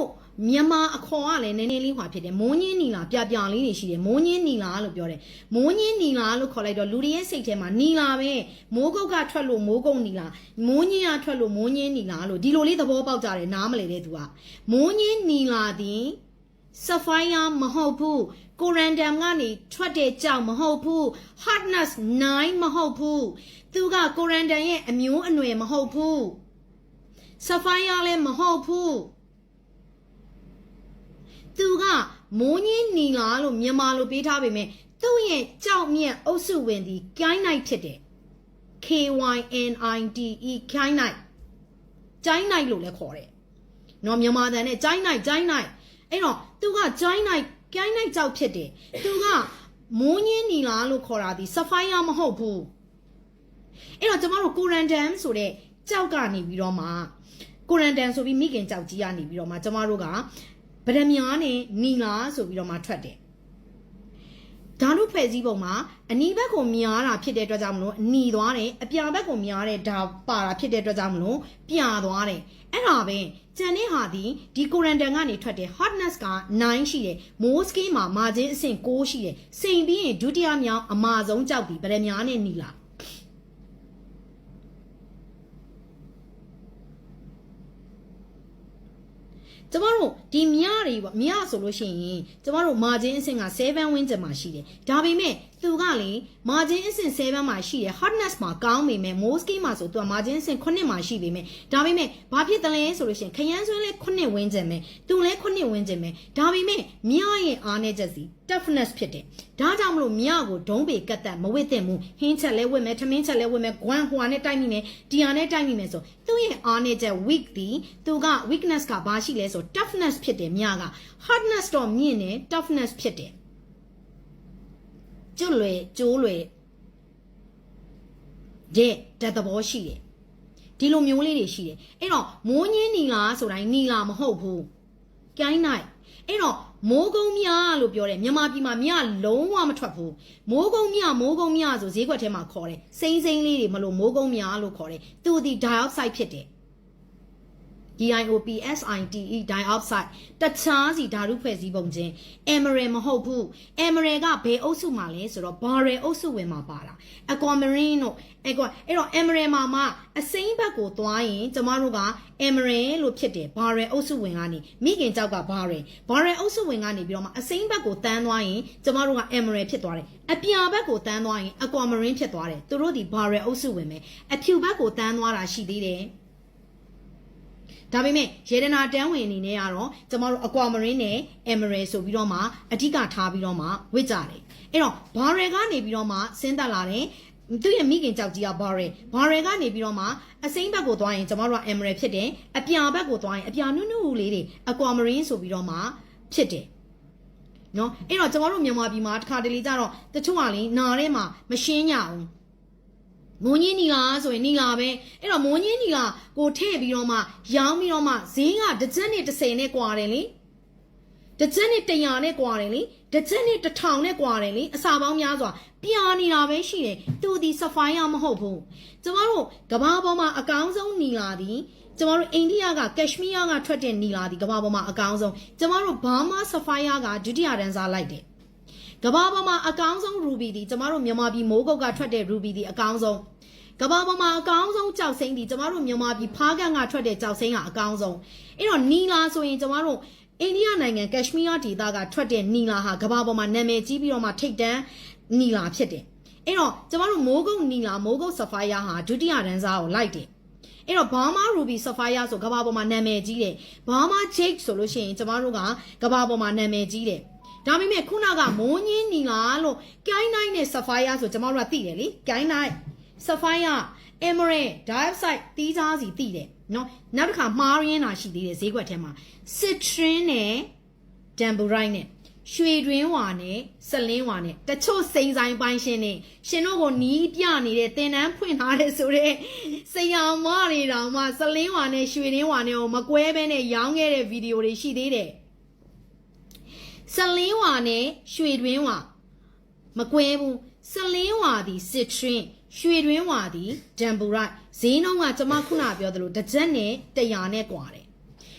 တို့မြန်မာအခေါ်ကလည်းနည်းနည်းလေးဟွာဖြစ်တယ်မိုးညင်းနီလာပြပြလေးတွေရှိတယ်မိုးညင်းနီလာလို့ပြောတယ်မိုးညင်းနီလာလို့ခေါ်လိုက်တော့လူတွေရဲ့စိတ်ထဲမှာနီလာပဲမိုးကုတ်ကထွက်လို့မိုးကုတ်နီလာမိုးညင်းကထွက်လို့မိုးညင်းနီလာလို့ဒီလိုလေးသဘောပေါက်ကြတယ်နားမလဲတဲ့သူကမိုးညင်းနီလာသည် sapphire မဟုတ်ဘူးကိုရန်ဒမ်ကနေထွက်တဲ့ကြောင်မဟုတ်ဘူး hardness 9မဟုတ်ဘူးသူကကိုရန်ဒမ်ရဲ့အမျိုးအနွယ်မဟုတ်ဘူး sapphire လည်းမဟုတ်ဘူး သူကမိုးညင်းနီလာလို့မြန်မာလိုပေးထားပေမဲ့သူ့ရဲ့ကြောက်မြက်အုပ်စုဝင်ဒီ Kai Night ဖြစ်တယ် K Y N I T E Kai Night ကျိုင်းနိုင်လို့လည်းခေါ်တယ်။နော်မြန်မာတန်နဲ့ကျိုင်းနိုင်ကျိုင်းနိုင်အဲ့တော့သူကကျိုင်းနိုင်ကျိုင်းနိုင်ကြောက်ဖြစ်တယ်။သူကမိုးညင်းနီလာလို့ခေါ်တာဒီ sapphire မဟုတ်ဘူး။အဲ့တော့ကျမတို့ကိုရန်ဒမ်ဆိုတဲ့ကြောက်ကနေပြီးတော့မှကိုရန်ဒမ်ဆိုပြီးမိခင်ကြောက်ကြီးကနေပြီးတော့မှကျမတို့က ဗဒမြားနဲ့နီလာဆိုပြီးတော့မှထွက်တယ်။ဓာတ်ဖွဲ့စည်းပုံမှာအနီးဘက်ကိုများတာဖြစ်တဲ့အတွက်ကြောင့်မလို့အနီသွားတယ်အပြာဘက်ကိုများတဲ့ဒါပါတာဖြစ်တဲ့အတွက်ကြောင့်မလို့ပြာသွားတယ်အဲ့ဒါပဲကြံတဲ့ဟာဒီဒီကိုရန်တန်ကနေထွက်တဲ့ hotness က9ရှိတယ်မိုးစကင်းမှာမာဂျင်းအဆင့်6ရှိတယ်စိန်ပြီးရင်ဒုတိယမြောက်အမာဆုံးကြောက်ပြီးဗရမ ्या နဲ့နီလာ ကျမတို့ဒီမြတွေပေါ့မြဆိုလို့ရှိရင်ကျမတို့မာဂျင်းအဆင့်က7ဝန်းကျင်မှာရှိတယ်ဒါပေမဲ့ သူကလေမာဂျင်းအဆင့်7မှာရှိတယ် hotness မှာကောင်းပေမဲ့ mosque မှာဆိုသူကမာဂျင်းအဆင့်9မှာရှိပေမဲ့ဒါပေမဲ့ဘာဖြစ်တယ်လဲဆိုလို့ရှိရင်ခရမ်းဆွဲလဲ9ဝန်းကျင်ပဲသူလဲ9ဝန်းကျင်ပဲဒါပေမဲ့မြရဲ့အားနဲ့ချက်စီ toughness ဖြစ်တယ်ဒါကြောင့်မလို့မြကိုဒုံးပေကတ်တက်မဝစ်သင့်ဘူးဟင်းချက်လဲဝစ်မယ်ထမင်းချက်လဲဝစ်မယ်ဂွမ်ဟွာနဲ့တိုက်မိမယ်ဒီဟာနဲ့တိုက်မိမယ်ဆိုသူ့ရဲ့အားနဲ့ချက် weak ဒီသူက weakness ကဘာရှိလဲဆို toughness ဖြစ်တယ်မြက hardness တော့မြင့်တယ် toughness ဖြစ်တယ် ကျွတ်လွယ်ကျိုးလွယ်တဲ့တသဘောရှိတယ်ဒီလိုမျိုးလေးတွေရှိတယ်အဲ့တော့မိုးညင်းနီလာဆိုတိုင်းနီလာမဟုတ်ဘူးကိုင်းနိုင်အဲ့တော့မိုးကုံးမြလို့ပြောတယ်မြန်မာပြည်မှာမြလုံးဝမထွက်ဘူးမိုးကုံးမြမိုးကုံးမြဆိုဈေးကွက်ထဲမှာခေါ်တယ်စိမ့်စိမ့်လေးတွေမလို့မိုးကုံးမြလို့ခေါ်တယ်သူဒီ dioxide ဖြစ်တယ် DIOP SITE dioxide တခြားစီဓာတုဖွဲ့စည်းပုံချင်း emerald မဟုတ်ဘူး emerald ကဘယ်အုပ်စုမှာလဲဆိုတော့ barrel အုပ်စုဝင်မှာပါတာ aquamarine တို့အဲ့ကွာအဲ့တော့ emerald မှာမှအစိမ့်ဘက်ကိုသွားရင်ကျမတို့က emerald လို့ဖြစ်တယ် barrel အုပ်စုဝင်ကနေမိခင်ကြောက်က barrel barrel အုပ်စုဝင်ကနေပြီးတော့မှအစိမ့်ဘက်ကိုတန်းသွားရင်ကျမတို့က emerald ဖြစ်သွားတယ်အပြာဘက်ကိုတန်းသွားရင် aquamarine ဖြစ်သွားတယ်သူတို့ဒီ barrel အုပ်စုဝင်မယ်အဖြူဘက်ကိုတန်းသွားတာရှိသေးတယ် ဒါပေမဲ့ရေဒနာတန်းဝင်အနေနဲ့ကတော့ကျမတို့ aquamarine နဲ့ emerald ဆိုပြီးတော့မှအဓိကထားပြီးတော့မှဝစ်ကြတယ်အဲ့တော့ barrel ကနေပြီးတော့မှဆင်းသက်လာတယ်သူ့ရဲ့မိခင်ကြောက်ကြီးက barrel barrel ကနေပြီးတော့မှအစိမ့်ဘက်ကိုသွားရင်ကျမတို့က emerald ဖြစ်တယ်အပြာဘက်ကိုသွားရင်အပြာနုနုလေးတွေ aquamarine ဆိုပြီးတော့မှဖြစ်တယ်နော်အဲ့တော့ကျမတို့မြန်မာပြည်မှာတစ်ခါတလေကြတော့တချို့ကလေနာထဲမှာမရှင်းကြဘူး မိုးညင်းနီလာဆိုရင်နီလာပဲအဲ့တော့မိုးညင်းနီလာကိုထည့်ပြီးတော့မှရောင်းပြီးတော့မှဈေးကတစ်ကျက်နဲ့30နဲ့ကွာတယ်လေတစ်ကျက်နဲ့100နဲ့ကွာတယ်လေတစ်ကျက်နဲ့1000နဲ့ကွာတယ်လေအစာပေါင်းများစွာပြာနေတာပဲရှိတယ်သူဒီဆဖိုင်ယာမဟုတ်ဘူးကျမတို့ကဘာပေါ်မှာအကောင်းဆုံးနီလာသည်ကျမတို့အိန္ဒိယကကက်ရှမီးယားကထွက်တဲ့နီလာဒီကဘာပေါ်မှာအကောင်းဆုံးကျမတို့ဘာမာဆဖိုင်ယာကဒုတိယတန်းစားလိုက်တယ် ကဘာပေါ်မှာအကောင်းဆုံး ruby ဒီကျမတို့မြန်မာပြည်မိုးကုတ်ကထွက်တဲ့ ruby ဒီအကောင်းဆုံးကဘာပေါ်မှာအကောင်းဆုံးကြောက်စိမ့်ဒီကျမတို့မြန်မာပြည်ဖားကန်ကထွက်တဲ့ကြောက်စိမ့်ကအကောင်းဆုံးအဲ့တော့နီလာဆိုရင်ကျမတို့အိန္ဒိယနိုင်ငံကက်ရှမီးယားဒေသကထွက်တဲ့နီလာဟာကဘာပေါ်မှာနာမည်ကြီးပြီးတော့မှထိတ်တန်းနီလာဖြစ်တယ်အဲ့တော့ကျမတို့မိုးကုတ်နီလာမိုးကုတ်ဆဖိုင်ယာဟာဒုတိယတန်းစားကိုလိုက်တယ်အဲ့တော့ဘာမာရူဘီဆဖိုင်ယာဆိုကဘာပေါ်မှာနာမည်ကြီးတယ်ဘာမာဂျိတ်ဆိုလို့ရှိရင်ကျမတို့ကကဘာပေါ်မှာနာမည်ကြီးတယ် ဒါပေမဲ့ခုနကမိုးညင်းနီလာလို့ကိုင်းနိုင်နဲ့ဆဖိုင်ယာဆိုကျမတို့ကသိတယ်လေကိုင်းနိုင်ဆဖိုင်ယာ emerald dioxide တီးသားစီသိတယ်နော်နောက်တစ်ခါမှားရင်းတာရှိသေးတယ်ဈေးကွက်ထဲမှာ citrin နဲ့ damburite နဲ့ရွှေတွင်းဝါနဲ့စလင်းဝါနဲ့တချို့စိန်ဆိုင်ပိုင်းရှင်နေရှင်တို့ကိုနီးပြနေတဲ့တင်တန်းဖွင့်ထားတဲ့ဆိုတော့ဆရာမတွေတောင်မှစလင်းဝါနဲ့ရွှေတွင်းဝါနဲ့ကိုမကွဲဘဲနဲ့ရောင်းခဲ့တဲ့ဗီဒီယိုတွေရှိသေးတယ် စလင်းဝါနဲ့ရွှေတွင်းဝါမကွဲဘူးစလင်းဝါဒီ citrin ရွှေတွင်းဝါဒီဒမ်ဘူရိုက်ဈေးနှုန်းကကျွန်မခုနပြောသလိုတစ်ကြက်နဲ့100နဲ့กว่าတယ်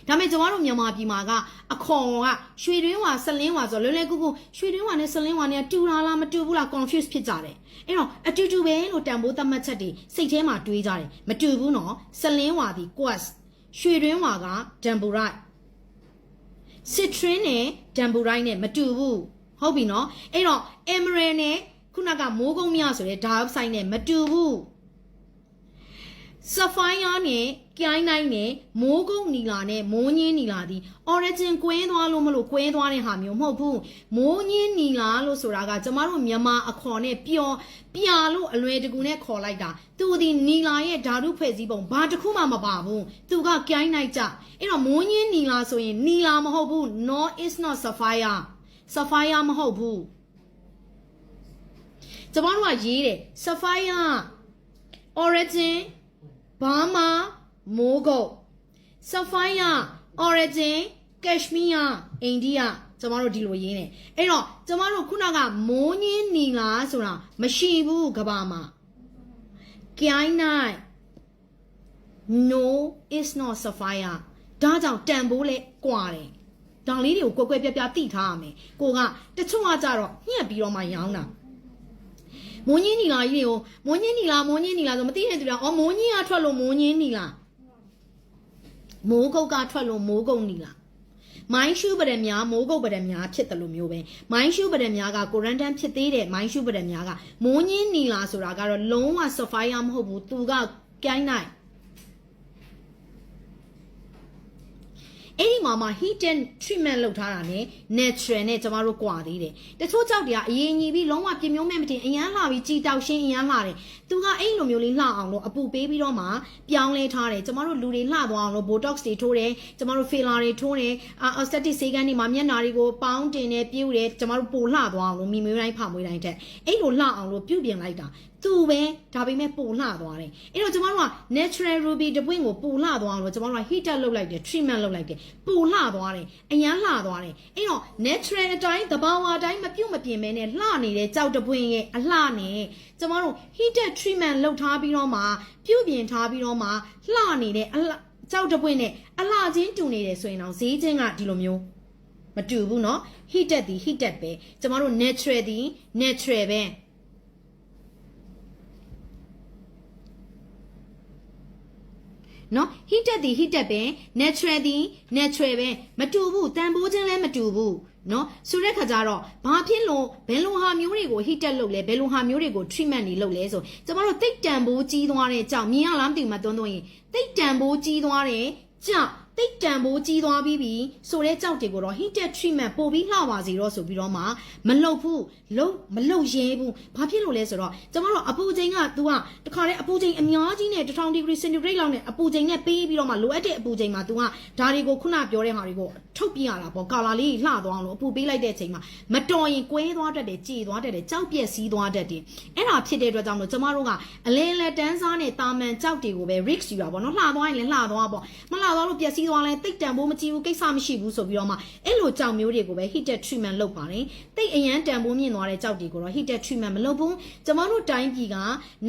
ဒါပေမဲ့ကျွန်တော်တို့မြန်မာပြည်မှာကအခွန်ကရွှေတွင်းဝါဆလင်းဝါဆိုလွယ်လွယ်ကူကူရွှေတွင်းဝါနဲ့ဆလင်းဝါနဲ့တူတာလားမတူဘူးလား confuse ဖြစ်ကြတယ်အဲ့တော့အတူတူပဲလို့တန်ဖိုးသတ်မှတ်ချက်တွေစိတ်ထဲမှာတွေးကြတယ်မတူဘူးနော်ဆလင်းဝါဒီ quest ရွှေတွင်းဝါက damburite စစ်ထရင်းနဲ့ဒမ်ဘူရိုင်းနဲ့မတူဘူးဟုတ်ပြီနော်အဲ့တော့ emerald နဲ့ခုနကမိုးကုံးမြဆိုတဲ့ dioxide နဲ့မတူဘူး sapphire နဲ့ ကိုင်းနိုင်နဲ့မိုးကုတ်နီလာနဲ့မိုးညင်းနီလာဒီ origin ကွဲသွားလို့မလို့ကွဲသွားတဲ့ဟာမျိုးမဟုတ်ဘူးမိုးညင်းနီလာလို့ဆိုတာကကျမတို့မြန်မာအခေါ်နဲ့ပျော်ပြာလို့အလွယ်တကူနဲ့ခေါ်လိုက်တာသူဒီနီလာရဲ့ဓာတုဖွဲ့စည်းပုံဘာတစ်ခုမှမပါဘူးသူကကိုင်းနိုင်ကြအဲ့တော့မိုးညင်းနီလာဆိုရင်နီလာမဟုတ်ဘူး no is not sapphire sapphire မဟုတ်ဘူးကျမတို့ကရေးတယ် sapphire origin ဘာမာ မိုးကုတ် sapphire origin kashmir india ကျမတို့ဒီလိုရင်းနေအဲ့တော့ကျမတို့ခုနကမိုးညင်းနီလာဆိုတာမရှိဘူးကဘာမှာ Kiai night no is not sapphire ဒါကြောင့်တန်ဖိုးလဲကွာတယ်ဒါလေးတွေကိုကွယ်ကွယ်ပြားပြားတိထားရမယ်ကိုကတချို့ကကြတော့ညှက်ပြီးတော့မှရောင်းတာမွန်ကြီးနီလာကြီးတွေကိုမွန်ကြီးနီလာမွန်ကြီးနီလာဆိုမသိတဲ့သူတွေကအော်မွန်ကြီးကထွက်လို့မွန်ကြီးနီလာ မိုးကုတ်ကထွက်လို့မိုးကုတ်နီလာမိုင်းရှုပဒံများမိုးကုတ်ပဒံများဖြစ်တယ်လို့မျိုးပဲမိုင်းရှုပဒံများကကိုရန်တန်ဖြစ်သေးတယ်မိုင်းရှုပဒံများကမိုးညင်းနီလာဆိုတာကတော့လုံးဝ sapphire မဟုတ်ဘူးသူကကိုင်းနိုင် အဲ့ဒီမှာမှ heat and treatment လုပ်ထားတာ ਨੇ natural နဲ့ကျမတို့ကြွာသေးတယ်တချို့ကြောက်တွေကအရင်ကြီးပြီးလုံးဝပြင်းမျိုးမဲ့မတင်အရန်လှပြီးကြည်တောက်ရှင်းအရန်လှတယ်သူကအဲ့လိုမျိုးလေးလှအောင်လို့အပူပေးပြီးတော့မှပြောင်းလဲထားတယ်ကျမတို့လူတွေလှသွားအောင်လို့ botox တွေထိုးတယ်ကျမတို့ filler တွေထိုးတယ်အာ aesthetic ဆေးကန်းတွေမှာမျက်နှာတွေကိုပေါင်းတင်တယ်ပြုတ်တယ်ကျမတို့ပိုလှသွားအောင်လို့မိမွေးတိုင်းဖမွေးတိုင်းတက်အဲ့လိုလှအောင်လို့ပြုတ်ပြင်လိုက်တာ သူပဲဒါပေမဲ့ပိုလှသွားတယ်အဲ့တော့ကျမတို့က natural ruby တပွင့်ကိုပိုလှသွားအောင်လို့ကျမတို့က heater လုပ်လိုက်တယ် treatment လုပ်လိုက်တယ်ပိုလှသွားတယ်အရန်လှသွားတယ်အဲ့တော့ natural အတိုင်းသဘာဝအတိုင်းမပြုတ်မပြင်မဲနဲ့လှနေတဲ့ကြောက်တပွင့်ရဲ့အလှနဲ့ကျမတို့ heater treatment လုပ်ထားပြီးတော့မှပြုတ်ပြင်ထားပြီးတော့မှလှနေတဲ့အလှကြောက်တပွင့်နဲ့အလှချင်းတူနေတယ်ဆိုရင်တော့ဈေးချင်းကဒီလိုမျိုးမတူဘူးเนาะ heated ဒီ heated ပဲကျမတို့ natural ဒီ natural ပဲ နော် heated ဒီ heated ပဲ natural ဒီ natural ပဲမတူဘူးတန်ဖိုးချင်းလည်းမတူဘူးနော်ဆိုတဲ့ခါကျတော့ဘာဖြစ်လို့ဘယ်လိုဟာမျိုးတွေကို heated လုပ်လဲဘယ်လိုဟာမျိုးတွေကို treatment တွေလုပ်လဲဆိုကျမတို့တိတ်တန်ဖိုးကြီးသွားတဲ့ကြောင့်မြင်ရလားမသိဘူးမသွန်းသွင်းရင်တိတ်တန်ဖိုးကြီးသွားတဲ့ကြောင့် တိတ်တန်ဖိုးကြီးသွားပြီးပြီဆိုတဲ့ကြောက်တွေကိုတော့ heated treatment ပို့ပြီးလှပါစေတော့ဆိုပြီးတော့မှမလုပ်ဘူးလုံးမလုပ်ရဲဘူးဘာဖြစ်လို့လဲဆိုတော့ကျမတို့အပူချိန်က तू ကတခါတည်းအပူချိန်အများကြီးနဲ့1000 degree centigrade လောက်နဲ့အပူချိန်နဲ့ပေးပြီးတော့မှလိုအပ်တဲ့အပူချိန်မှာ तू ကဒါတွေကိုခုနပြောတဲ့ဟာတွေကိုထုတ်ပြရတာပေါ့ကာလာလေးလှသွားအောင်လို့အပူပေးလိုက်တဲ့အချိန်မှာမတော်ရင်ကွဲသွားတတ်တယ်ကြေသွားတတ်တယ်ကြောက်ပြက်စီးသွားတတ်တယ်အဲ့ဒါဖြစ်တဲ့အတွက်ကြောင့်လို့ကျမတို့ကအလဲလက်တန်းစားနဲ့တာမန်ကြောက်တွေကိုပဲ risk ယူတာပေါ့နော်လှသွားရင်လည်းလှသွားပေါ့မလှသွားလို့ပျက်စီးသွားလဲတိတ်တန်ဖို့မကြည့်ဘူးကိစ္စမရှိဘူးဆိုပြီးတော့မှအဲ့လိုကြောက်မျိုးတွေကိုပဲ heated treatment လုပ်ပါတယ်တိတ်အရန်တန်ဖို့မြင့်သွားတဲ့ကြောက်တွေကိုတော့ heated treatment မလုပ်ဘူးကျမတို့တိုင်းပြည်က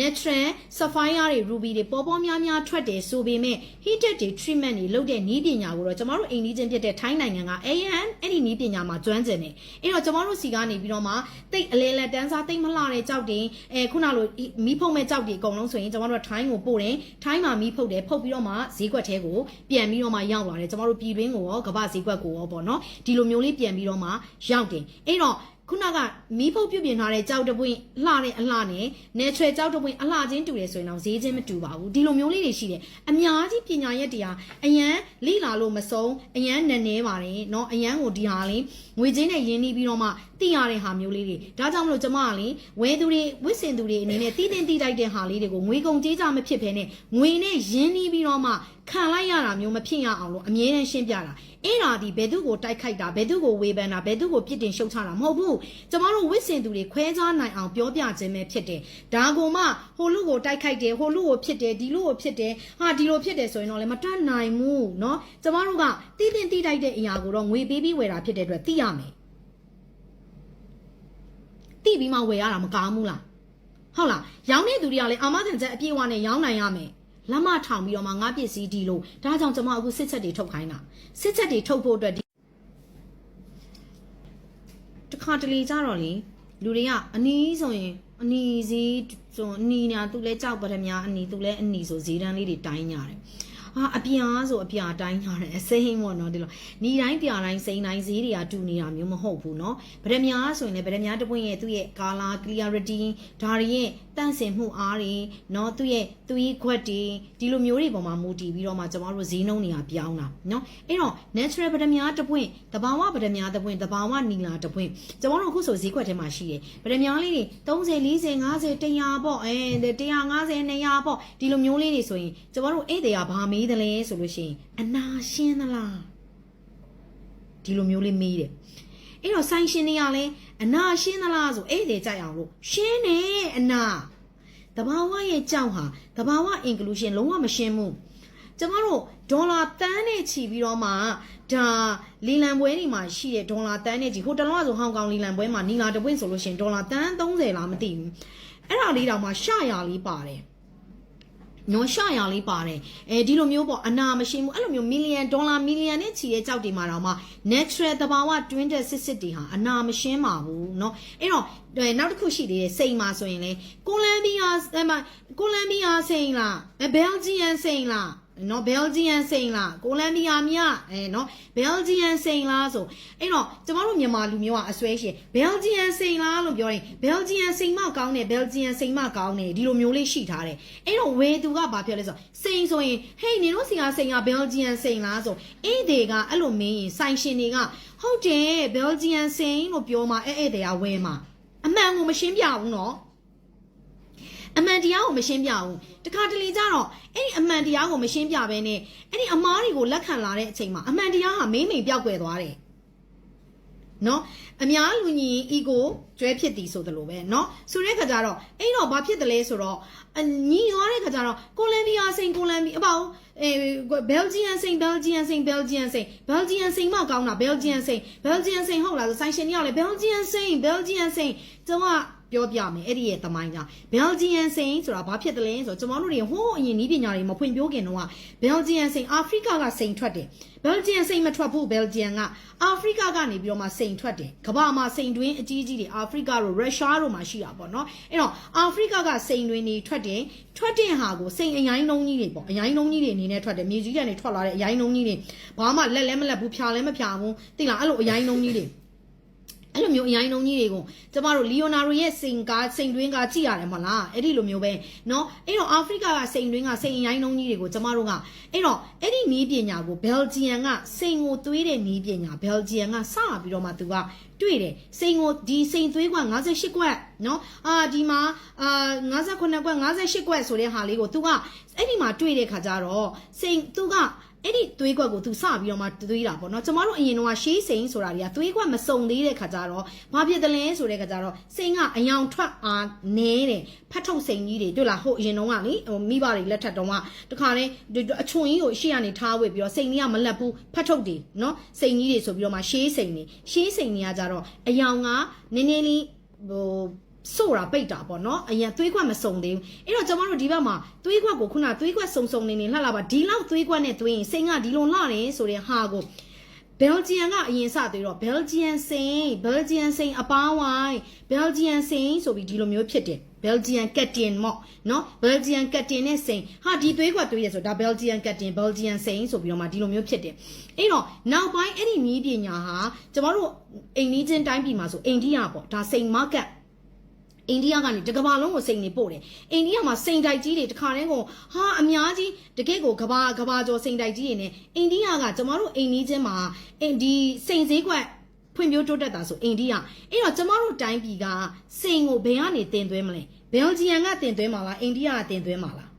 natural sapphire တွေ ruby တွေပေါ်ပေါ်များများထွက်တယ်ဆိုပေမဲ့ heated တွေ treatment တွေလုပ်တဲ့နည်းပညာကိုတော့ကျမတို့အိမ်နီးချင်းဖြစ်တဲ့ထိုင်းနိုင်ငံကအရန်အဲ့ဒီနည်းပညာမှာကျွမ်းကျင်တယ်အဲ့တော့ကျမတို့စီကနေပြီးတော့မှတိတ်အလဲလက်တန်းစားတိတ်မလှတဲ့ကြောက်တွေအဲခုနလိုမီးဖုံမဲ့ကြောက်တွေအကုန်လုံးဆိုရင်ကျမတို့ကထိုင်းကိုပို့တယ်ထိုင်းမှာမီးဖုတ်တယ်ဖုတ်ပြီးတော့မှဈေးကွက်ထဲကိုပြန်ပြီးတော့မှရောက်လာတယ်ကျမတို့ပြည်တွင်းကိုရောကမ္ဘာဈေးကွက်ကိုရောပေါ့နော်ဒီလိုမျိုးလေးပြန်ပြီးတော့မှရောက်တယ်အဲ့တော့ခုနကမီးဖုတ်ပြုတ်ပြင်ထားတဲ့ကြောက်တပွင့်လှတဲ့အလှနဲ့ natural ကြောက်တပွင့်အလှချင်းတူတယ်ဆိုရင်တော့ဈေးချင်းမတူပါဘူးဒီလိုမျိုးလေးတွေရှိတယ်အများကြီးပညာရက်တရားအရန်လိလာလို့မဆုံးအရန်နည်းနည်းပါတယ်เนาะအရန်ကိုဒီဟာလေးငွေချင်းနဲ့ရင်းနှီးပြီးတော့မှ သိရတဲ့ဟာမျိုးလေးတွေဒါကြောင့်မလို့ကျမကလေဝဲသူတွေဝစ်စင်သူတွေအနေနဲ့တည်တင်တည်တိုက်တဲ့ဟာလေးတွေကိုငွေကုန်ကြေးကြမဖြစ်ဘဲနဲ့ငွေနဲ့ရင်းနှီးပြီးတော့မှခံလိုက်ရတာမျိုးမဖြစ်ရအောင်လို့အမြဲတမ်းရှင်းပြတာအဲ့ဒါဒီဘယ်သူကိုတိုက်ခိုက်တာဘယ်သူကိုဝေဖန်တာဘယ်သူကိုပြစ်တင်ရှုတ်ချတာမဟုတ်ဘူးကျမတို့ဝစ်စင်သူတွေခွဲခြားနိုင်အောင်ပြောပြခြင်းပဲဖြစ်တယ်ဒါကိုမှဟိုလူကိုတိုက်ခိုက်တယ်ဟိုလူကိုဖြစ်တယ်ဒီလူကိုဖြစ်တယ်ဟာဒီလိုဖြစ်တယ်ဆိုရင်တော့လည်းမတတ်နိုင်ဘူးเนาะကျမတို့ကတည်တင်တည်တိုက်တဲ့အရာကိုတော့ငွေပေးပြီးဝယ်တာဖြစ်တဲ့အတွက်သိရမယ် သိပြီးမှဝယ်ရတာမကောင်းဘူးလားဟုတ်လားရောင်းတဲ့သူတွေကလည်းအာမခံချက်အပြည့်အဝနဲ့ရောင်းနိုင်ရမယ်လက်မထောင်ပြီးတော့မှငါပစ္စည်းဒီလို့ဒါကြောင့်ကျွန်မအခုစစ်ချက်တွေထုတ်ခိုင်းတာစစ်ချက်တွေထုတ်ဖို့အတွက်ဒီတခါတလေကြတော့လေလူတွေကအနီးဆိုရင်အနီးစည်းဆိုအနီးညာသူလဲကြောက်ပထမအနီးသူလဲအနီးဆိုဈေးတန်းလေးတွေတိုင်းကြတယ် ဟာအပြာဆိုအပြာတိုင်းရတယ်စိမ့်ပေါ့နော်ဒီလိုညီတိုင်းပြာတိုင်းစိမ့်တိုင်းဈေးတွေကတူနေတာမျိုးမဟုတ်ဘူးနော်ဗဒမြားဆိုရင်လည်းဗဒမြားတပွင့်ရဲ့သူ့ရဲ့ color clarity ဒါတွေရဲ့တန့်စင်မှုအားတွေနော်သူ့ရဲ့သူ့ရဲ့ခွက်တွေဒီလိုမျိုးတွေပေါ်မှာမူတည်ပြီးတော့မှကျွန်တော်တို့ဈေးနှုန်းတွေကပြောင်းတာနော်အဲ့တော့ natural ဗဒမြားတပွင့်တဘာဝဗဒမြားတပွင့်တဘာဝနီလာတပွင့်ကျွန်တော်တို့အခုဆိုဈေးခွက်ထဲမှာရှိတယ်ဗဒမြားလေးတွေ30 40 50 100ပေါ့အဲ150 200ပေါ့ဒီလိုမျိုးလေးတွေဆိုရင်ကျွန်တော်တို့ဧည့်သည်ကဘာမေးတယ်လဲဆိုလို့ရှိရင်အနာရှင်းသလားဒီလိုမျိုးလေးမေးတယ်အဲ့တော့ဆိုင်ရှင်တွေကလည်းအနာရှင်းသလားဆိုအဲ့တွေကြိုက်အောင်လို့ရှင်းနေအနာတဘာဝရဲ့ကြောက်ဟာတဘာဝ inclusion လုံးဝမရှင်းဘူးကျမတို့ဒေါ်လာတန်းနဲ့ချီပြီးတော့မှဒါလီလံပွဲတွေမှာရှိတဲ့ဒေါ်လာတန်းနဲ့ချီဟိုတလုံးကဆိုဟောင်ကောင်လီလံပွဲမှာနီလာတပွင့်ဆိုလို့ရှိရင်ဒေါ်လာတန်း30လားမသိဘူးအဲ့ဒါလေးတောင်မှရှရလေးပါတယ် ညောရှရလေးပါတယ်အဲဒီလိုမျိုးပေါ့အနာမရှင်းဘူးအဲ့လိုမျိုးမီလီယံဒေါ်လာမီလီယံနဲ့ချီတဲ့ကြောက်တွေမှာတော့မှ natural တဘာဝ twin တဲ့စစ်စစ်တွေဟာအနာမရှင်းပါဘူးเนาะအဲ့တော့အဲနောက်တစ်ခုရှိသေးတယ်စိန်မှာဆိုရင်လေကိုလံဘီယာအဲမှာကိုလံဘီယာစိန်လားအဲဘယ်လ်ဂျီယန်စိန်လား နော်ဘယ်လ်ဂျီယန်စိန်လားကိုလံဘီယာမြအဲနော်ဘယ်လ်ဂျီယန်စိန်လားဆိုအဲ့တော့ကျမတို့မြန်မာလူမျိုးကအစွဲရှင်ဘယ်လ်ဂျီယန်စိန်လားလို့ပြောရင်ဘယ်လ်ဂျီယန်စိန်မကောင်းတယ်ဘယ်လ်ဂျီယန်စိန်မကောင်းတယ်ဒီလိုမျိုးလေးရှိထားတယ်အဲ့တော့ဝေသူကဘာပြောလဲဆိုစိန်ဆိုရင်ဟေးနင်တို့စီကစိန်ကဘယ်လ်ဂျီယန်စိန်လားဆိုအဲ့ဒီကအဲ့လိုမင်းရင်ဆိုင်ရှင်တွေကဟုတ်တယ်ဘယ်လ်ဂျီယန်စိန်လို့ပြောမှအဲ့အဲ့တွေကဝဲမှာအမှန်ကိုမရှင်းပြဘူးနော် အမှန်တရားကိုမရှင်းပြဘူးတခါတလေကျတော့အဲ့ဒီအမှန်တရားကိုမရှင်းပြဘဲနဲ့အဲ့ဒီအမားတွေကိုလက်ခံလာတဲ့အချိန်မှာအမှန်တရားဟာမင်းမိန်ပြောက်ကွယ်သွားတယ်နော်အများလူညီ ego ကျွဲဖြစ်သည်ဆိုသလိုပဲเนาะဆိုတဲ့ခါကျတော့အဲ့တော့ဘာဖြစ်တယ်လဲဆိုတော့အညီသွားတဲ့ခါကျတော့ကိုလံဘီယာစိန်ကိုလံဘီအပေါ့အဲဘယ်လ်ဂျီယန်စိန်ဘယ်လ်ဂျီယန်စိန်ဘယ်လ်ဂျီယန်စိန်ဘယ်လ်ဂျီယန်စိန်မကောင်းတာဘယ်လ်ဂျီယန်စိန်ဘယ်လ်ဂျီယန်စိန်ဟုတ်လားဆိုဆိုင်ရှင်တွေကလည်းဘယ်လ်ဂျီယန်စိန်ဘယ်လ်ဂျီယန်စိန်ကျွန်တော်က ပြောပြမယ်အဲ့ဒီရဲ့သမိုင်းကြောင့်ဘယ်လ်ဂျီယန်စိန်ဆိုတာဘာဖြစ်တယ်လဲဆိုတော့ကျွန်တော်တို့တွေဟိုးအရင်နီးပညာတွေမဖွင့်ပြခင်တော့ဘယ်လ်ဂျီယန်စိန်အာဖရိကကစိန်ထွက်တယ်ဘယ်လ်ဂျီယန်စိန်မထွက်ဘူးဘယ်လ်ဂျီယန်ကအာဖရိကကနေပြီးတော့မှစိန်ထွက်တယ်ကမ္ဘာမှာစိန်တွင်းအကြီးကြီးတွေအာဖရိကတို့ရုရှားတို့မှာရှိတာပေါ့နော်အဲ့တော့အာဖရိကကစိန်တွင်းတွေထွက်တယ်ထွက်တဲ့ဟာကိုစိန်အရိုင်းနှုံးကြီးတွေပေါ့အရိုင်းနှုံးကြီးတွေအနေနဲ့ထွက်တယ်မြေကြီးကနေထွက်လာတဲ့အရိုင်းနှုံးကြီးတွေဘာမှလက်လဲမလက်ဘူးဖြာလဲမဖြာဘူးသိလားအဲ့လိုအရိုင်းနှုံးကြီးတွေ အဲ့လိုမျိုးအရင်နှုံကြီးတွေကိုကျမတို့လီယိုနာရိုရဲ့စိန်ကားစိန်တွင်းကကြည့်ရတယ်မဟုတ်လားအဲ့ဒီလိုမျိုးပဲเนาะအဲ့တော့အာဖရိကကစိန်တွင်းကစိန်အရင်နှုံကြီးတွေကိုကျမတို့ကအဲ့တော့အဲ့ဒီနီးပညာကိုဘယ်လ်ဂျီယန်ကစိန်ကိုသွေးတဲ့နီးပညာဘယ်လ်ဂျီယန်ကစပြီးတော့မှသူက တွေ့တယ်စိန်ကိုဒီစိန်သွေးကွက်58ကွက်နော်အာဒီမှာအာ58ကွက်58ကွက်ဆိုတဲ့ဟာလေးကို तू ကအဲ့ဒီမှာတွေ့တဲ့ခါကျတော့စိန် तू ကအဲ့ဒီသွေးကွက်ကိုသူစပြီးတော့မှသွေးတာပေါ့နော်ကျမတို့အရင်တော့ရှေးစိန်ဆိုတာတွေကသွေးကွက်မစုံသေးတဲ့ခါကျတော့ဘာဖြစ်တယ်လဲဆိုတဲ့ခါကျတော့စိန်ကအယောင်ထွက်အားနဲတယ်ဖတ်ထုတ်စိန်ကြီးတွေတွေ့လားဟိုအရင်တော့ကလေဟိုမိဘတွေလက်ထက်တော့ကတခါတည်းအချွန်ကြီးကိုရှေ့ကနေထားဝစ်ပြီးတော့စိန်ကြီးကမလက်ဘူးဖတ်ထုတ်တယ်နော်စိန်ကြီးတွေဆိုပြီးတော့မှရှေးစိန်တွေရှေးစိန်တွေကကြတော့အယောင်ကနည်းနည်းလေးဟိုဆိုတာပိတ်တာပေါ့နော်အရင်သွေးခွက်မစုံသေးဘူးအဲ့တော့ကျွန်တော်တို့ဒီဘက်မှာသွေးခွက်ကိုခုနသွေးခွက်စုံစုံနေနေလှလှပါဒီလောက်သွေးခွက်နဲ့သွေးရင်စိန်ကဒီလိုလှတယ်ဆိုတဲ့ဟာကို ဘယ်လ်ဂျီယန်ကအရင်စသေးတော့ဘယ်လ်ဂျီယန်စိန်ဘယ်လ်ဂျီယန်စိန်အပားဝိုင်းဘယ်လ်ဂျီယန်စိန်ဆိုပြီးဒီလိုမျိုးဖြစ်တယ်ဘယ်လ်ဂျီယန်ကက်တင်မော့နော်ဘယ်လ်ဂျီယန်ကက်တင်နဲ့စိန်ဟာဒီသွေးခွက်သွေးရဆိုဒါဘယ်လ်ဂျီယန်ကက်တင်ဘယ်လ်ဂျီယန်စိန်ဆိုပြီးတော့မှဒီလိုမျိုးဖြစ်တယ်အဲ့တော့နောက်ပိုင်းအဲ့ဒီနည်းပညာဟာကျမတို့အိမ်နီးချင်းတိုင်းပြည်မှာဆိုအိန္ဒိယပေါ့ဒါစိန်မားကတ် အိန္ဒိယကနေတကဘာလုံးကိုစိန်နေပို့တယ်အိန္ဒိယမှာစိန်တိုက်ကြီးတွေတခါတည်းကိုဟာအများကြီးတကယ့်ကိုကဘာကဘာကျော်စိန်တိုက်ကြီးတွေနဲ့အိန္ဒိယကကျမတို့အိမ်နီးချင်းမှာအင်းဒီစိန်ဈေးကွက်ဖွံ့ဖြိုးတိုးတက်တာဆိုအိန္ဒိယအဲ့တော့ကျမတို့တိုင်းပြည်ကစိန်ကိုဘယ်ကနေတင်သွင်းမလဲဘယ်လ်ဂျီယန်ကတင်သွင်းမှာလားအိန္ဒိယကတင်သွင်းမှာလား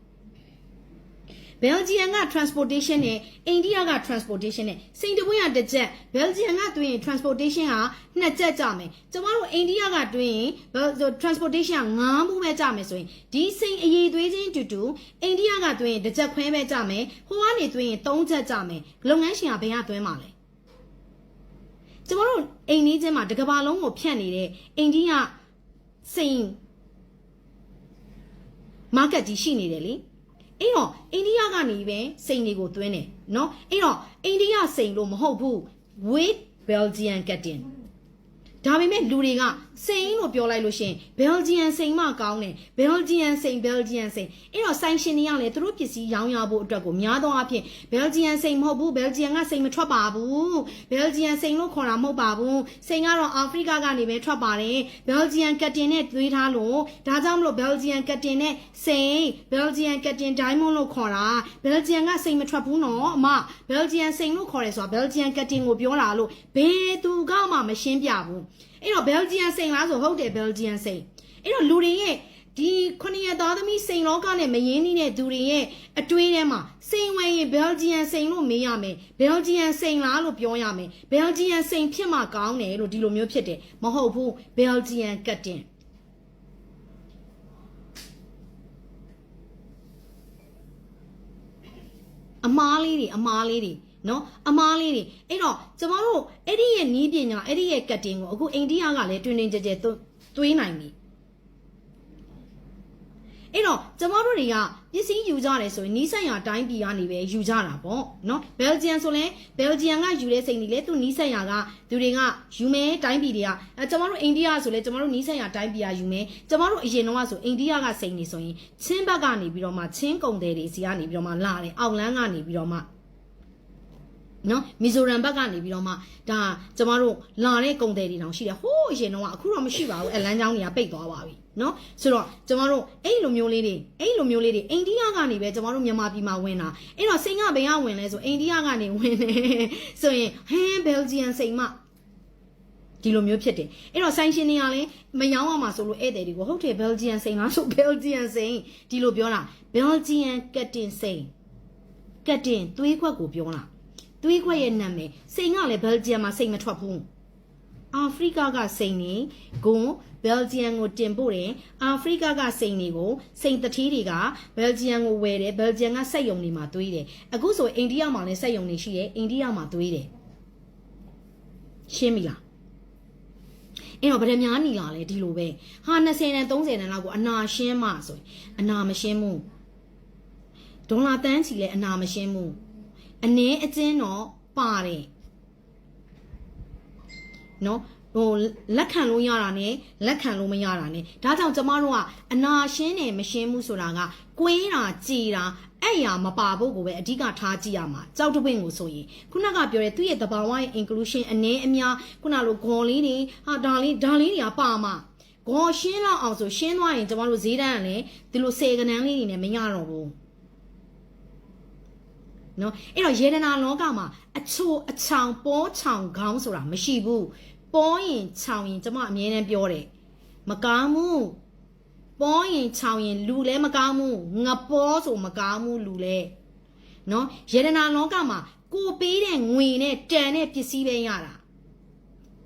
ဘယ်လ်ဂျီယန်က transportation နဲ့အိန္ဒိယက transportation နဲ့စိန်တပွင့်ကတစ်ချက်ဘယ်လ်ဂျီယန်ကတွင် transportation ဟာနှစ်ချက်ကြမယ်ကျမတို့အိန္ဒိယကတွင်ဘယ်ဆို transportation က9မှုပဲကြမယ်ဆိုရင်ဒီစိန်အရေးသွေးချင်းတူတူအိန္ဒိယကတွင်တစ်ချက်ခွဲပဲကြမယ်ဟိုကနေတွင်3ချက်ကြမယ်လုပ်ငန်းရှင်ကဘယ်ကသွင်းမှာလဲကျမတို့အိန္ဒိချင်းမှာတကဘာလုံးကိုဖြတ်နေတဲ့အိန္ဒိယစိန် market ကြီးရှိနေတယ်လေ အဲ့တော့အိန္ဒိယကနေပဲစိန်တွေကိုသွင်းတယ်နော်အဲ့တော့အိန္ဒိယစိန်လို့မဟုတ်ဘူး with Belgian cutting ဒါပေမဲ့လူတွေကစိန်လို့ပြောလိုက်လို့ရှရင်ဘယ်လ်ဂျီယန်စိန်မှကောင်းတယ်ဘယ်လ်ဂျီယန်စိန်ဘယ်လ်ဂျီယန်စိန်အဲ့တော့ဆိုင်ရှင်တွေကလည်းသူတို့ပစ္စည်းရောင်းရဖို့အတွက်ကိုများသောအားဖြင့်ဘယ်လ်ဂျီယန်စိန်မဟုတ်ဘူးဘယ်လ်ဂျီယန်ကစိန်မထွက်ပါဘူးဘယ်လ်ဂျီယန်စိန်လို့ခေါ်တာမဟုတ်ပါဘူးစိန်ကတော့အာဖရိကကနေပဲထွက်ပါတယ်ဘယ်လ်ဂျီယန်ကတ်တင်နဲ့သွေးထားလို့ဒါကြောင့်မလို့ဘယ်လ်ဂျီယန်ကတ်တင်နဲ့စိန်ဘယ်လ်ဂျီယန်ကတ်တင်ဒိုင်းမွန်လို့ခေါ်တာဘယ်လ်ဂျီယန်ကစိန်မထွက်ဘူးနော်အမဘယ်လ်ဂျီယန်စိန်လို့ခေါ်တယ်ဆိုတာဘယ်လ်ဂျီယန်ကတ်တင်ကိုပြောတာလို့ဘယ်သူကမှမရှင်းပြဘူး အဲ့တော့ဘယ်လ်ဂျီယန်စိန်လားဆိုဟုတ်တယ်ဘယ်လ်ဂျီယန်စိန်အဲ့တော့လူတွေရဲ့ဒီခொနည်းသားသမီးစိန်လောကနဲ့မရင်းနှီးတဲ့သူတွေရဲ့အတွေးထဲမှာစိန်ဝင်ရင်ဘယ်လ်ဂျီယန်စိန်လို့မေးရမယ်ဘယ်လ်ဂျီယန်စိန်လားလို့ပြောရမယ်ဘယ်လ်ဂျီယန်စိန်ဖြစ်မှကောင်းတယ်လို့ဒီလိုမျိုးဖြစ်တယ်မဟုတ်ဘူးဘယ်လ်ဂျီယန်ကတ်တင်အမားလေးတွေအမားလေးတွေ နော်အမားလေးတွေအဲ့တော့ကျမတို့အဲ့ဒီရဲ့နီးပညာအဲ့ဒီရဲ့ကတ်တင်ကိုအခုအိန္ဒိယကလည်းတွင်တွင်ကြဲကြဲသွေးနိုင်ပြီအဲ့တော့ကျမတို့တွေကပစ္စည်းယူကြတယ်ဆိုရင်နီးစပ်ရာတိုင်းပြည်ကနေပဲယူကြတာပေါ့နော်ဘယ်လ်ဂျီယန်ဆိုလဲဘယ်လ်ဂျီယန်ကယူတဲ့စိတ်တွေလေသူနီးစပ်ရာကသူတွေကယူမယ်တိုင်းပြည်တွေကအဲကျမတို့အိန္ဒိယဆိုလဲကျမတို့နီးစပ်ရာတိုင်းပြည်ကယူမယ်ကျမတို့အရင်တော့ဆိုအိန္ဒိယကစိတ်နေဆိုရင်ချင်းဘက်ကနေပြီးတော့မှချင်းကုံတယ်တွေစီကနေပြီးတော့မှလာတယ်အောက်လန်းကနေပြီးတော့မှ နော်မီဇိုရမ်ဘက်ကနေပြီးတော့မှဒါကျမတို့လာတဲ့ကုံတယ်တွေတောင်ရှိတယ်ဟိုးအရင်တော့အခုတော့မရှိပါဘူးအလန်းချောင်းတွေကပိတ်သွားပါပြီနော်ဆိုတော့ကျမတို့အဲ့လိုမျိုးလေးတွေအဲ့လိုမျိုးလေးတွေအိန္ဒိယကနေပဲကျမတို့မြန်မာပြည်မှာဝင်တာအဲ့တော့စိန်ကဘယ်ကဝင်လဲဆိုအိန္ဒိယကနေဝင်တယ်ဆိုရင်ဟင်းဘယ်လ်ဂျီယန်စိန်မှဒီလိုမျိုးဖြစ်တယ်အဲ့တော့ဆိုင်ရှင်တွေကလည်းမယောင်းအောင်မှာဆိုလို့ဧည့်သည်တွေကိုဟုတ်တယ်ဘယ်လ်ဂျီယန်စိန်လားဆိုဘယ်လ်ဂျီယန်စိန်ဒီလိုပြောတာဘယ်လ်ဂျီယန်ကတ်တင်စိန်ကတ်တင်သွေးခွက်ကိုပြောတာ သွေးခွက်ရဲ့နာမည်စိန်ကလည်းဘယ်လ်ဂျီယန်မှာစိန်မထွက်ဘူးအာဖရိကကစိန်နေဂွန်ဘယ်လ်ဂျီယန်ကိုတင်ပို့တယ်အာဖရိကကစိန်တွေကိုစိန်တတိတွေကဘယ်လ်ဂျီယန်ကိုဝယ်တယ်ဘယ်လ်ဂျီယန်ကစက်ယုံတွေမှာသွေးတယ်အခုဆိုအိန္ဒိယမှာလည်းစက်ယုံတွေရှိတယ်အိန္ဒိယမှာသွေးတယ်ရှင်းပြီလားအဲ့တော့ဗရမများနီလာလဲဒီလိုပဲဟာ20နဲ့30နဲ့လောက်ကိုအနာရှင်းမှဆိုရင်အနာမရှင်းဘူးဒေါ်လာတန်းချီလဲအနာမရှင်းဘူး အနည်းအကျဉ်းတော့ပါတယ်နော်ဟိုလက်ခံလို့ရတာနဲ့လက်ခံလို့မရတာနဲ့ဒါကြောင့်ကျမတို့ကအနာရှင်းတယ်မရှင်းဘူးဆိုတာကကွင်းတာကြည်တာအဲ့ရမပါဖို့ကိုပဲအဓိကထားကြည့်ရမှာကြောက်တပွင့်ကိုဆိုရင်ခုနကပြောတဲ့သူ့ရဲ့တဘာဝရဲ့ inclusion အနည်းအများခုနလိုဂွန်လေးတွေဟာဒါလေးဒါလေးတွေကပါမှာဂွန်ရှင်းလောက်အောင်ဆိုရှင်းသွားရင်ကျမတို့ဈေးတန်းကလည်းဒီလိုစေကနန်းလေးတွေနဲ့မရတော့ဘူး နော်အဲ့တော့ယေဒနာလောကမှာအချိုအချောင်ပေါ်ချောင်ခေါင်းဆိုတာမရှိဘူးပေါ်ရင်ချောင်ရင်ကျမအမြဲတမ်းပြောတယ်မကောင်းဘူးပေါ်ရင်ချောင်ရင်လူလည်းမကောင်းဘူးငပေါ်ဆိုမကောင်းဘူးလူလည်းနော်ယေဒနာလောကမှာကိုပေးတဲ့ငွေနဲ့တန်တဲ့ပစ္စည်းပဲရတာ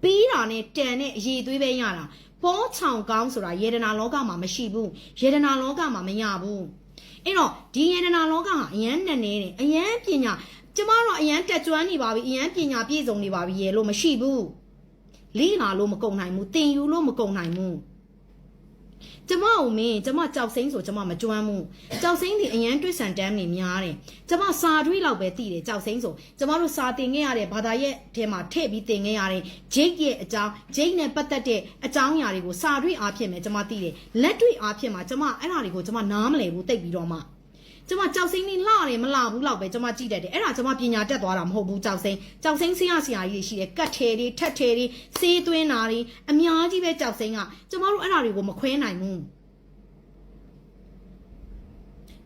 ပေးတာနဲ့တန်တဲ့အရေးသွေးပဲရတာပေါ်ချောင်ကောင်းဆိုတာယေဒနာလောကမှာမရှိဘူးယေဒနာလောကမှာမရဘူး အဲ့တော့ဒီယေဒနာလောကဟာအရန်နဲ့နေတယ်အရန်ပညာကျမတို့အရန်တက်ကြွနေပါပြီအရန်ပညာပြည့်စုံနေပါပြီရေလို့မရှိဘူးလိလာလို့မကုံနိုင်ဘူးတင်ယူလို့မကုံနိုင်ဘူး ကျမအုံမင်းကျမကြောက်စိမ့်ဆိုကျမမကျွမ်းဘူးကြောက်စိမ့်ဒီအရန်တွစ်ဆန်တမ်းနေများတယ်ကျမစာတွေးလောက်ပဲသိတယ်ကြောက်စိမ့်ဆိုကျမတို့စာတင်ခဲ့ရတဲ့ဘာသာရဲ့ထဲမှာထည့်ပြီးတင်ခဲ့ရတဲ့ဂျိတ်ရဲ့အကြောင်းဂျိတ်နဲ့ပတ်သက်တဲ့အကြောင်းအရာတွေကိုစာတွေးအားဖြင့်ပဲကျမသိတယ်လက်တွေအားဖြင့်မှာကျမအဲ့ဒါတွေကိုကျမနားမလည်ဘူးတိတ်ပြီးတော့မှ ကျမကြောက်စိမ့်လေးလှတယ်မလှဘူးလောက်ပဲကျမကြည့်တတ်တယ်အဲ့ဒါကျမပညာတက်သွားတာမဟုတ်ဘူးကြောက်စိမ့်ကြောက်စိမ့်ဆရာဆရာကြီးတွေရှိတယ်ကတ်ထဲတွေထက်ထဲတွေစေးသွင်းတာတွေအများကြီးပဲကြောက်စိမ့်ကကျမတို့အဲ့ဒါတွေကိုမခွဲနိုင်ဘူး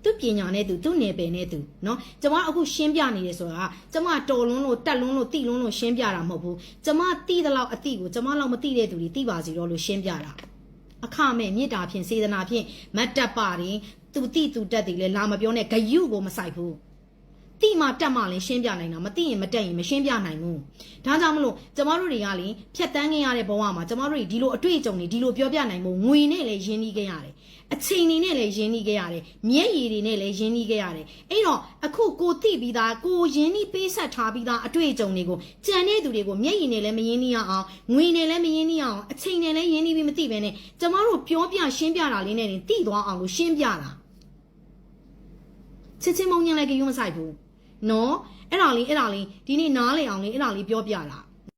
သူပညာနဲ့သူသူနယ်ပယ်နဲ့သူเนาะကျမအခုရှင်းပြနေတယ်ဆိုတာကကျမတော်လွန်းလို့တက်လွန်းလို့တိလွန်းလို့ရှင်းပြတာမဟုတ်ဘူးကျမတိတဲ့လောက်အတိကိုကျမလောက်မတိတဲ့သူတွေတိပါစီတော့လို့ရှင်းပြတာအခမဲ့မေတ္တာဖြင့်စေတနာဖြင့်မတ်တပ်ပါတယ် သူတိသူတက်တယ်လေလာမပြောနဲ့ဂယုကိုမဆိုင်ဘူးတိမှတက်မှလည်းရှင်းပြနိုင်တာမသိရင်မတက်ရင်မရှင်းပြနိုင်ဘူးဒါကြောင့်မလို့ကျမတို့တွေကလေဖြတ်တန်းခဲ့ရတဲ့ဘဝမှာကျမတို့တွေဒီလိုအတွေ့အကြုံတွေဒီလိုပြောပြနိုင်ဖို့ငွေနဲ့လည်းရင်းနှီးခဲ့ရတယ်အချိန်တွေနဲ့လည်းရင်းနှီးခဲ့ရတယ်မျက်ရည်တွေနဲ့လည်းရင်းနှီးခဲ့ရတယ်အဲ့တော့အခုကိုသိပြီးသားကိုရင်းနှီးပေးဆက်ထားပြီးသားအတွေ့အကြုံတွေကိုကြံတဲ့သူတွေကိုမျက်ရည်နဲ့လည်းမရင်းနှီးရအောင်ငွေနဲ့လည်းမရင်းနှီးရအောင်အချိန်နဲ့လည်းရင်းနှီးပြီးမသိဘဲနဲ့ကျမတို့ပြောပြရှင်းပြတာလေးနဲ့တင်သိသွားအောင်လို့ရှင်းပြတာ ချစ်ချင်းမုန်းချင်းလည်းဂယုမဆိုင်ဘူးနော်အဲ့ဒါလေးအဲ့ဒါလေးဒီနေ့နားလေအောင်လေးအဲ့ဒါလေးပြောပြတာ